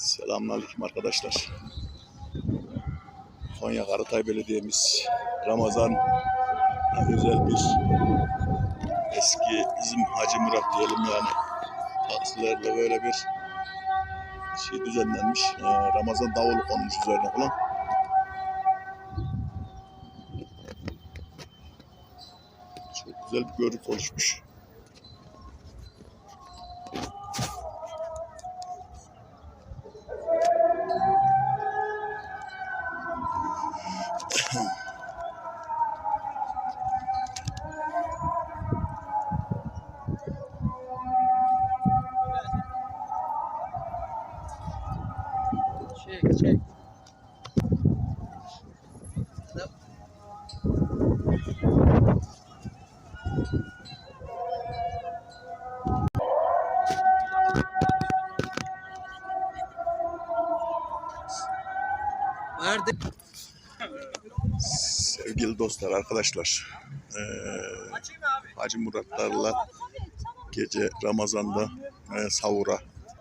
Selamünaleyküm arkadaşlar. Konya Karatay Belediye'miz Ramazan özel bir eski bizim Hacı Murat diyelim yani taksilerle böyle bir şey düzenlenmiş. Ee, Ramazan davulu konmuş üzerine falan. Çok güzel bir görüntü oluşmuş. Nerede? Sevgili dostlar, arkadaşlar. Ee, Hacı Muratlarla gece Ramazan'da e, sahura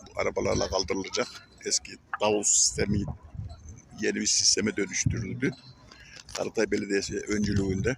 bu arabalarla kaldırılacak. Eski davul sistemi yeni bir sisteme dönüştürüldü. Karatay Belediyesi öncülüğünde.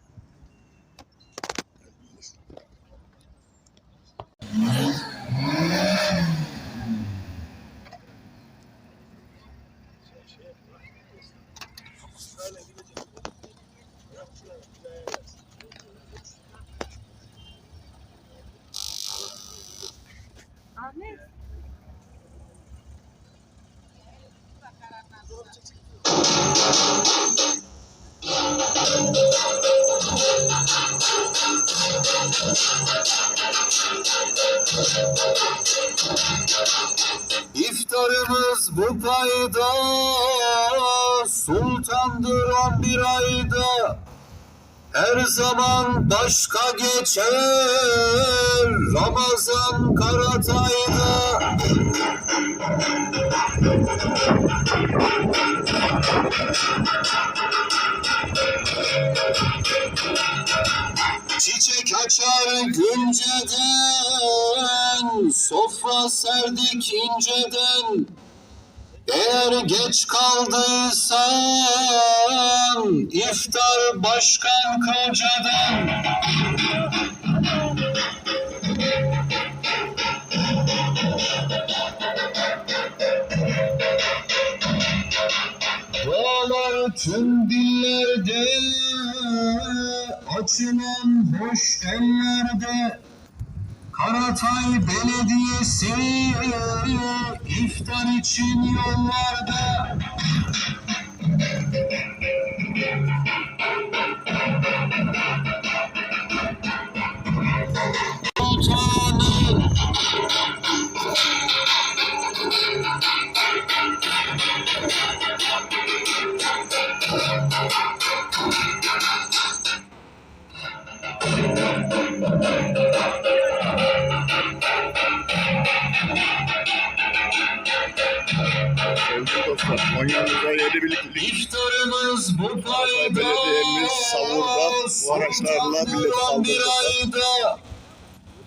İftarımız bu payda Sultandır on bir ayda. Her zaman başka geçer Ramazan Karatay'da Çiçek açar günceden Sofra serdik inceden Eğer geç kaldıysan iftar başkan kocadan tüm dillerde Açılan boş ellerde. Karatay Belediyesi iftar için yollarda Sevgili dostlar, Konya'mıza yeni bir İftarımız bu payda Belediyemiz savurda bu araçlarla millet kaldırdı.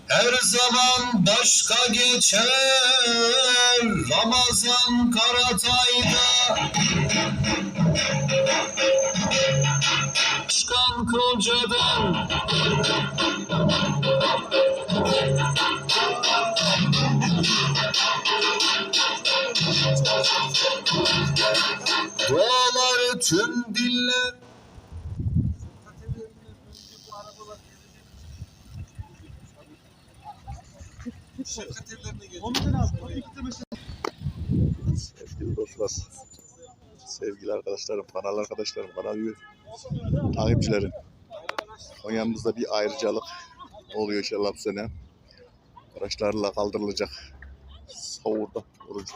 Her zaman başka geçer Ramazan Karatay'da Başkan kocadan Tüm diller Sevgili dostlar, sevgili arkadaşlarım, kanal arkadaşlarım, kanal üye takipçilerim. Konya'mızda bir ayrıcalık oluyor inşallah bu sene. Araçlarla kaldırılacak. Savurda oruç,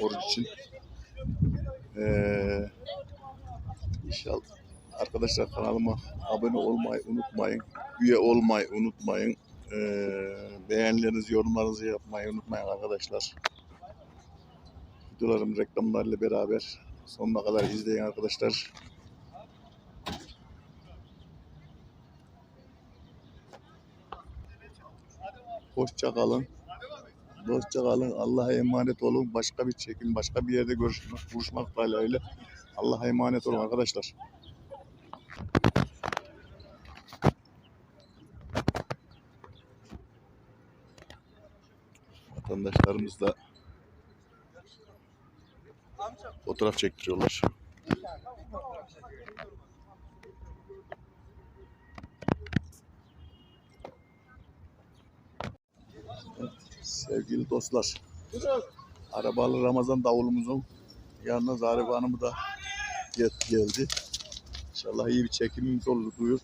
oruç için. Ee, inşallah arkadaşlar kanalıma abone olmayı unutmayın. Üye olmayı unutmayın. Ee, beğenilerinizi, yorumlarınızı yapmayı unutmayın arkadaşlar videolarım reklamlarla beraber sonuna kadar izleyin arkadaşlar. Hoşça kalın. Dostça kalın. Allah'a emanet olun. Başka bir çekim, başka bir yerde görüşmek, buluşmak dileğiyle. Allah'a emanet olun arkadaşlar. Vatandaşlarımız da fotoğraf çektiriyorlar. Sevgili dostlar, arabalı Ramazan davulumuzun yanına Zarif Hanım'ı da gel- geldi. İnşallah iyi bir çekimimiz olur duyur.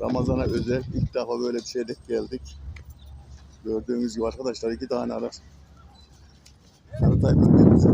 Ramazan'a özel ilk defa böyle bir şeyle geldik. Gördüğünüz gibi arkadaşlar iki tane araç. Karatay bölgemize.